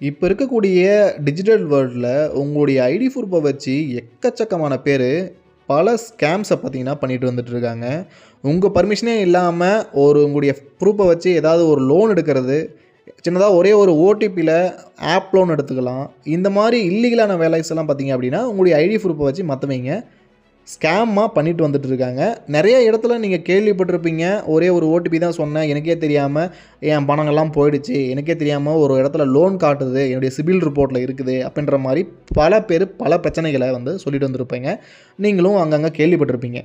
இப்போ இருக்கக்கூடிய டிஜிட்டல் வேர்ல்டில் உங்களுடைய ஐடி ப்ரூஃபை வச்சு எக்கச்சக்கமான பேர் பல ஸ்கேம்ஸை பார்த்தீங்கன்னா பண்ணிட்டு வந்துட்டு இருக்காங்க. உங்கள் பர்மிஷனே இல்லாமல் ஒரு உங்களுடைய ப்ரூஃபை வச்சு ஏதாவது ஒரு லோன் எடுக்கிறது சின்னதாக ஒரே ஒரு ஓடிபியில் ஆப் லோன் எடுத்துக்கலாம். இந்த மாதிரி இல்லீகலான வேலைஸ் எல்லாம் பார்த்தீங்க அப்படின்னா உங்களுடைய ஐடி ப்ரூஃபை வச்சு மற்றவங்க ஸ்கேமாக பண்ணிட்டு வந்துட்டு இருக்காங்க நிறைய இடத்துல நீங்கள் கேள்விப்பட்டிருப்பீங்க. ஒரே ஒரு ஓடிபி தான் சொன்னேன். எனக்கே தெரியாமல் என் பணங்கள்லாம் போயிடுச்சு. எனக்கே தெரியாமல் ஒரு இடத்துல லோன் காட்டுது. என்னுடைய சிபில் ரிப்போர்ட்டில் இருக்குது அப்படின்ற மாதிரி பல பேர் பல பிரச்சனைகளை வந்து சொல்லிட்டு வந்திருப்பீங்க. நீங்களும் அங்கங்கே கேள்விப்பட்டிருப்பீங்க.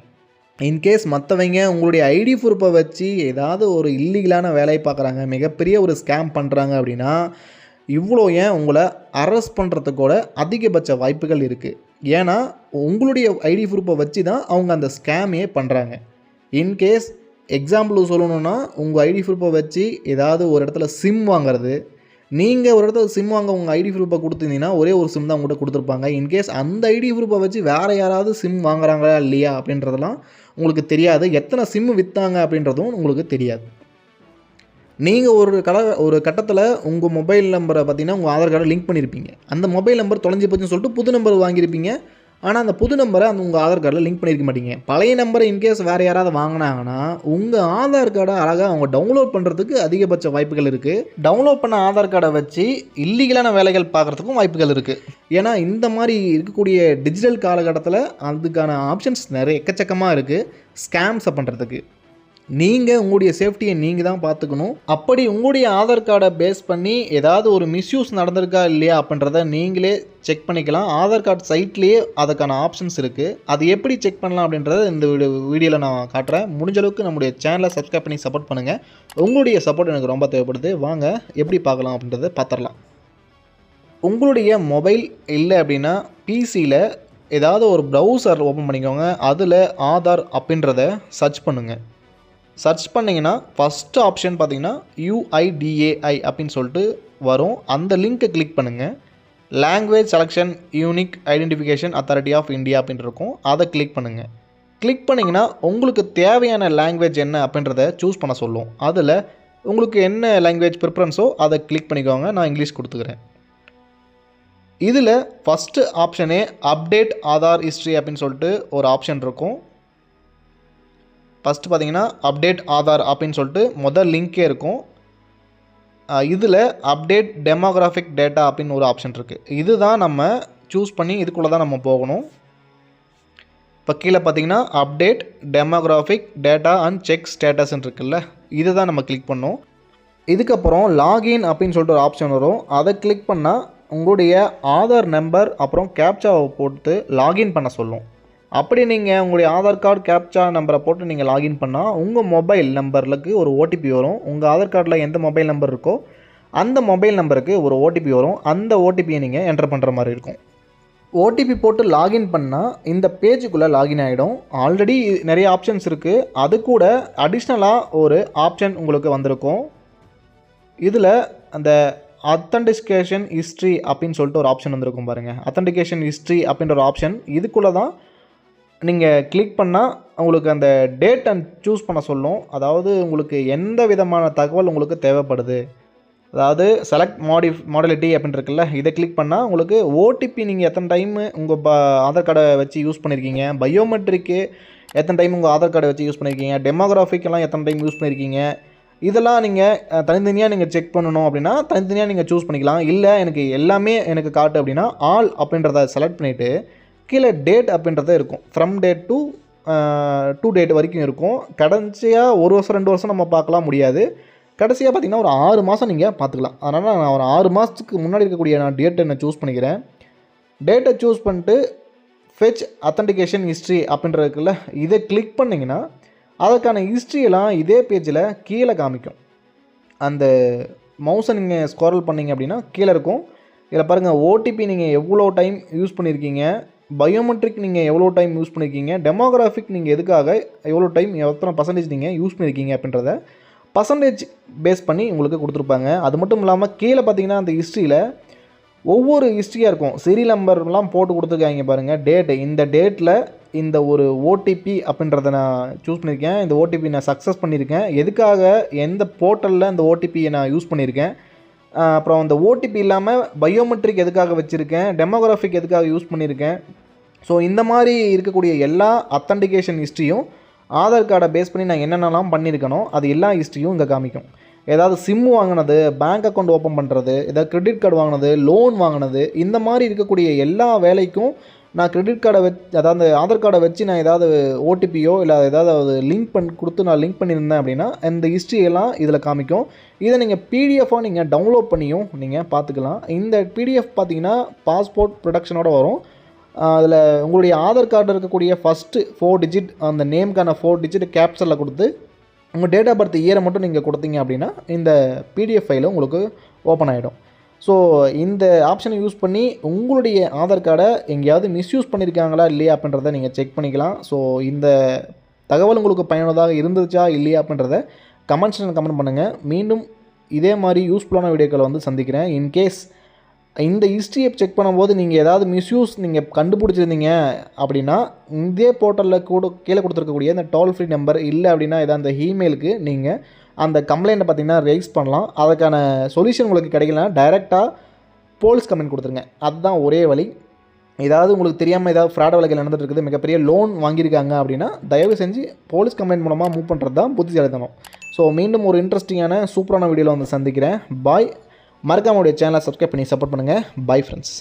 இன்கேஸ் மற்றவங்க உங்களுடைய ஐடி ப்ரூஃபை வச்சு ஏதாவது ஒரு இல்லீகலான வேலையை பார்க்குறாங்க மிகப்பெரிய ஒரு ஸ்கேம் பண்ணுறாங்க அப்படின்னா இவ்வளோ ஏன் உங்களை அரெஸ்ட் பண்ணுறதுக்கூட அதிகபட்ச வாய்ப்புகள் இருக்குது ஏன்னா உங்களுடைய ஐடி ப்ரூஃபை வச்சு தான் அவங்க அந்த ஸ்கேமே பண்ணுறாங்க இன்கேஸ் எக்ஸாம்பிள் சொல்லணுன்னா உங்கள் ஐடி ப்ரூஃபை வச்சு ஏதாவது ஒரு இடத்துல சிம் வாங்குறது. நீங்கள் ஒரு இடத்துல சிம் வாங்க உங்கள் ஐடி ப்ரூஃபை கொடுத்துருந்தீங்கன்னா ஒரே ஒரு சிம் தான் உங்கள்கிட்ட கொடுத்துருப்பாங்க. இன்கேஸ் அந்த ஐடி ப்ரூஃபை வச்சு வேறு யாராவது சிம் வாங்குறாங்களா இல்லையா அப்படின்றதெல்லாம் உங்களுக்கு தெரியாது. எத்தனை சிம் விற்றாங்க அப்படின்றதும் உங்களுக்கு தெரியாது. நீங்கள் ஒரு கல ஒரு கட்டத்தில் உங்கள் மொபைல் நம்பரை பார்த்தீங்கன்னா உங்கள் ஆதார் கார்டை லிங்க் பண்ணியிருப்பீங்க அந்த மொபைல் நம்பர் தொலைஞ்சி போச்சுன்னு சொல்லிட்டு புது நம்பர் வாங்கியிருப்பீங்க ஆனால் அந்த புது நம்பரை அந்த உங்கள் ஆதார் கார்டில் லிங்க் பண்ணியிருக்க மாட்டீங்க. பழைய நம்பரை இன்கேஸ் வேறு யாராவது வாங்கினாங்கன்னா உங்கள் ஆதார் கார்டை அழகாக அவங்க டவுன்லோட் பண்ணுறதுக்கு அதிகபட்ச வாய்ப்புகள் இருக்குது டவுன்லோட் பண்ண ஆதார் கார்டை வச்சு இல்லீகலான வேலைகள் பார்க்குறதுக்கும் வாய்ப்புகள் இருக்குது ஏன்னா இந்த மாதிரி இருக்கக்கூடிய டிஜிட்டல் காலகட்டத்தில் அதுக்கான ஆப்ஷன்ஸ் நிறைய எக்கச்சக்கமாக இருக்குது ஸ்கேம்ஸை பண்ணுறதுக்கு நீங்கள் உங்களுடைய சேஃப்டியை நீங்கள் தான் பார்த்துக்கணும். அப்படி உங்களுடைய ஆதார் கார்டை பேஸ் பண்ணி ஏதாவது ஒரு மிஸ்யூஸ் நடந்திருக்கா இல்லையா அப்படின்றத நீங்களே செக் பண்ணிக்கலாம். ஆதார் கார்டு சைட்லேயே அதுக்கான ஆப்ஷன்ஸ் இருக்குது அது எப்படி செக் பண்ணலாம் அப்படின்றத இந்த வீடியோவில் நான் காட்டுறேன். முடிஞ்ச அளவுக்கு நம்முடைய சேனலை சப்ஸ்கிரைப் பண்ணி சப்போர்ட் பண்ணுங்கள் உங்களுடைய சப்போர்ட் எனக்கு ரொம்ப தேவைப்படுது. வாங்க எப்படி பார்க்கலாம் அப்படின்றத பார்த்துடலாம். உங்களுடைய மொபைல் இல்லை அப்படின்னா பிசியில் ஏதாவது ஒரு ப்ரௌசர் ஓப்பன் பண்ணிக்கோங்க. அதில் ஆதார் அப்படின்றத சர்ச் பண்ணுங்கள் சர்ச் பண்ணிங்கன்னா ஃபஸ்ட்டு ஆப்ஷன் பார்த்தீங்கன்னா யூஐடிஏஐ அப்படின்னு சொல்லிட்டு வரும். அந்த லிங்க்கை கிளிக் பண்ணுங்கள் language selection unique identification authority of India அப்படின்னு இருக்கும். அதை கிளிக் பண்ணுங்கள் கிளிக் பண்ணிங்கன்னா உங்களுக்கு தேவையான லாங்குவேஜ் என்ன அப்படின்றத சூஸ் பண்ண சொல்லும். அதில் உங்களுக்கு என்ன லாங்குவேஜ் ப்ரிஃபரன்ஸோ அதை கிளிக் பண்ணிக்கோங்க. நான் இங்கிலீஷ் கொடுத்துக்கிறேன். இதில் ஃபஸ்ட்டு ஆப்ஷனே அப்டேட் ஆதார் ஹிஸ்ட்ரி அப்படின்னு சொல்லிட்டு ஒரு ஆப்ஷன் இருக்கும். ஃபஸ்ட்டு பார்த்தீங்கன்னா அப்டேட் ஆதார் அப்படின்னு சொல்லிட்டு முதல் லிங்க்கே இருக்கும். இதில் அப்டேட் டெமோகிராஃபிக் டேட்டா அப்படின்னு ஒரு ஆப்ஷன் இருக்குது இதுதான் நம்ம சூஸ் பண்ணி இதுக்குள்ளே தான் நம்ம போகணும். இப்போ கீழே பார்த்தீங்கன்னா update demographic data and check ஸ்டேட்டஸ்ன்னு இருக்குல்ல இது தான் நம்ம கிளிக் பண்ணோம். இதுக்கப்புறம் லாகின் அப்படின்னு சொல்லிட்டு ஒரு ஆப்ஷன் வரும். அதை கிளிக் பண்ணால் உங்களுடைய ஆதார் நம்பர் அப்புறம் கேப்சாவை போட்டு லாகின் பண்ண சொல்லும். அப்படி நீங்கள் உங்களுடைய ஆதார் கார்டு கேப்சா நம்பரை போட்டு நீங்கள் லாகின் பண்ணால் உங்கள் மொபைல் நம்பருக்கு ஒரு ஓடிபி வரும். உங்கள் ஆதார் கார்டில் எந்த மொபைல் நம்பர் இருக்கோ அந்த மொபைல் நம்பருக்கு ஒரு ஓடிபி வரும். அந்த ஓடிபியை நீங்கள் என்டர் பண்ணுற மாதிரி இருக்கும். ஓடிபி போட்டு லாகின் பண்ணால் இந்த பேஜுக்குள்ளே லாகின் ஆகிடும் ஆல்ரெடி நிறைய ஆப்ஷன்ஸ் இருக்குது அது கூட அடிஷ்னலாக ஒரு ஆப்ஷன் உங்களுக்கு வந்திருக்கும். இதில் அந்த அத்தன்டிஸ்கேஷன் ஹிஸ்ட்ரி அப்படின்னு சொல்லிட்டு ஒரு ஆப்ஷன் வந்திருக்கும் பாருங்கள் அத்தன்டிகேஷன் ஹிஸ்ட்ரி அப்படின்ற ஒரு ஆப்ஷன் இதுக்குள்ளே தான் நீங்கள் கிளிக் பண்ணால் உங்களுக்கு அந்த டேட் அண்ட் சூஸ் பண்ண சொல்லும். அதாவது உங்களுக்கு எந்த விதமான தகவல் உங்களுக்கு தேவைப்படுது. அதாவது செலக்ட் மாடி மாடலிட்டி அப்படின்னு இருக்குல்ல இதை கிளிக் பண்ணால் உங்களுக்கு ஓடிபி நீங்கள் எத்தனை டைம் உங்கள் ப ஆதார் கார்டை வச்சு யூஸ் பண்ணியிருக்கீங்க பயோமெட்ரிக்கு எத்தனை டைம் உங்கள் ஆதார் கார்டை வச்சு யூஸ் பண்ணியிருக்கீங்க டெமோகிராஃபிக்கெல்லாம் எத்தனை டைம் யூஸ் பண்ணியிருக்கீங்க இதெல்லாம் நீங்கள் தனித்தனியாக நீங்கள் செக் பண்ணணும் அப்படின்னா தனித்தனியாக நீங்கள் சூஸ் பண்ணிக்கலாம். இல்லை எனக்கு எல்லாமே எனக்கு காட்டு அப்படின்னா ஆல் அப்படின்றத செலக்ட் பண்ணிவிட்டு கீழே டேட் அப்படின்றத இருக்கும். From date to to date வரைக்கும் இருக்கும். கடைசியாக ஒரு வருஷம் ரெண்டு வருஷம் நம்ம பார்க்கலாம் முடியாது. கடைசியாக பார்த்திங்கன்னா ஒரு ஆறு மாதம் நீங்கள் பார்த்துக்கலாம். அதனால் நான் ஒரு ஆறு மாதத்துக்கு முன்னாடி இருக்கக்கூடிய நான் டேட்டை நான் சூஸ் பண்ணிக்கிறேன். டேட்டை சூஸ் பண்ணிட்டு ஃபெச் அத்தன்டிகேஷன் ஹிஸ்ட்ரி அப்படின்றதுக்குள்ள இதை கிளிக் பண்ணிங்கன்னா அதற்கான ஹிஸ்ட்ரியெல்லாம் இதே பேஜில் கீழே காமிக்கும். அந்த மவுஸை நீங்கள் ஸ்கோரல் பண்ணிங்க அப்படின்னா கீழே இருக்கும். இதில் பாருங்கள் ஓடிபி நீங்கள் எவ்வளோ டைம் யூஸ் பண்ணியிருக்கீங்க? பயோமெட்ரிக் நீங்கள் எவ்வளோ டைம் யூஸ் பண்ணியிருக்கீங்க டெமோகிராஃபிக் நீங்கள் எதுக்காக எவ்வளோ டைம் எத்தனை பர்சன்டேஜ் நீங்கள் யூஸ் பண்ணியிருக்கீங்க அப்படின்றத பர்சன்டேஜ் பேஸ் பண்ணி உங்களுக்கு கொடுத்துருப்பாங்க. அது மட்டும் இல்லாமல் கீழே பார்த்தீங்கன்னா அந்த ஹிஸ்ட்ரியில் ஒவ்வொரு ஹிஸ்ட்ரியாக இருக்கும். சீரியல் நம்பர்லாம் போட்டு கொடுத்துருக்காங்க பாருங்கள் டேட்டு இந்த டேட்டில் இந்த ஒரு ஓடிபி அப்படின்றத நான் சூஸ் பண்ணியிருக்கேன் இந்த ஓடிபி நான் சக்ஸஸ் பண்ணியிருக்கேன் எதுக்காக எந்த போர்ட்டலில் இந்த ஓடிபியை நான் யூஸ் பண்ணியிருக்கேன் அப்புறம் அந்த ஓடிபி இல்லாமல் பயோமெட்ரிக் எதுக்காக வச்சுருக்கேன்? டெமோகிராஃபிக் எதுக்காக யூஸ் பண்ணியிருக்கேன் ஸோ இந்த மாதிரி இருக்கக்கூடிய எல்லா அத்தன்டிகேஷன் ஹிஸ்ட்ரியும் ஆதார் கார்டை பேஸ் பண்ணி நான் என்னென்னலாம் பண்ணியிருக்கணும் அது எல்லா ஹிஸ்ட்ரியும் இங்கே காமிக்கும். ஏதாவது சிம் வாங்கினது பேங்க் அக்கௌண்ட் ஓப்பன் பண்ணுறது ஏதாவது கிரெடிட் கார்டு வாங்கினது லோன் வாங்கினது இந்த மாதிரி இருக்கக்கூடிய எல்லா வேலைக்கும் நான் கிரெடிட் கார்டை வச்சு அதாவது ஆதார் கார்டை வச்சு நான் ஏதாவது ஓடிபியோ இல்லை ஏதாவது லிங்க் பண்ணி கொடுத்து நான் லிங்க் பண்ணியிருந்தேன் அப்படின்னா இந்த ஹிஸ்ட்ரியெல்லாம் இதில் காமிக்கும். இதை நீங்கள் பிடிஎஃபாக நீங்கள் டவுன்லோட் பண்ணியும் நீங்கள் பார்த்துக்கலாம் இந்த பிடிஎஃப் பார்த்தீங்கன்னா பாஸ்போர்ட் ப்ரொடக்ஷனோட வரும். அதில் உங்களுடைய ஆதார் கார்டில் இருக்கக்கூடிய ஃபஸ்ட்டு ஃபோர் டிஜிட் அந்த நேம்க்கான ஃபோர் டிஜிட் கேப்சரில் கொடுத்து உங்கள் டேட் ஆஃப் பர்த் இயரை மட்டும் நீங்கள் கொடுத்தீங்க அப்படின்னா இந்த பிடிஎஃப் ஃபைலு உங்களுக்கு ஓப்பன் ஆகிடும் ஸோ இந்த ஆப்ஷனை யூஸ் பண்ணி உங்களுடைய ஆதார் கார்டை எங்கேயாவது மிஸ்யூஸ் பண்ணியிருக்காங்களா இல்லையா அப்படின்றத நீங்கள் செக் பண்ணிக்கலாம். ஸோ இந்த தகவல் உங்களுக்கு பயனுள்ளதாக இருந்துச்சா இல்லையா அப்படின்றத கமெண்ட் செக்ஷன் கமெண்ட் பண்ணுங்கள் மீண்டும் இதே மாதிரி யூஸ்ஃபுல்லான வீடியோக்களை வந்து சந்திக்கிறேன். இன்கேஸ் இந்த ஹிஸ்ட்ரியை செக் பண்ணும்போது நீங்கள் ஏதாவது மிஸ்யூஸ் நீங்கள் கண்டுபிடிச்சிருந்தீங்க அப்படின்னா இதே போர்ட்டலில் கூட கீழே கொடுத்துருக்கக்கூடிய இந்த டோல் ஃப்ரீ நம்பர் இல்லை அப்படின்னா ஏதாவது அந்த இமெயிலுக்கு நீங்கள் அந்த கம்ப்ளைண்ட்டை பார்த்தீங்கன்னா ரைஸ் பண்ணலாம். அதுக்கான சொல்யூஷன் உங்களுக்கு கிடைக்கலனா டைரெக்டாக போலீஸ் கம்ப்ளைண்ட் கொடுத்துருங்க. அதுதான் ஒரே வழி. ஏதாவது உங்களுக்கு தெரியாமல் ஏதாவது ஃப்ராட் வழக்கில் நடந்துட்டு இருக்குது மிகப்பெரிய லோன் வாங்கியிருக்காங்க அப்படின்னா தயவு செஞ்சு போலீஸ் கம்ப்ளைண்ட் மூலமாக மூவ் பண்ணுறது தான் புத்திசாலித்தனம். ஸோ மீண்டும் ஒரு இன்ட்ரெஸ்டிங்கான சூப்பரான வீடியோவில் வந்து சந்திக்கிறேன். பாய் மறக்காம உடைய சேனலை சப்ஸ்கிரைப் பண்ணி சப்போர்ட் பண்ணுங்கள் பாய் ஃப்ரெண்ட்ஸ்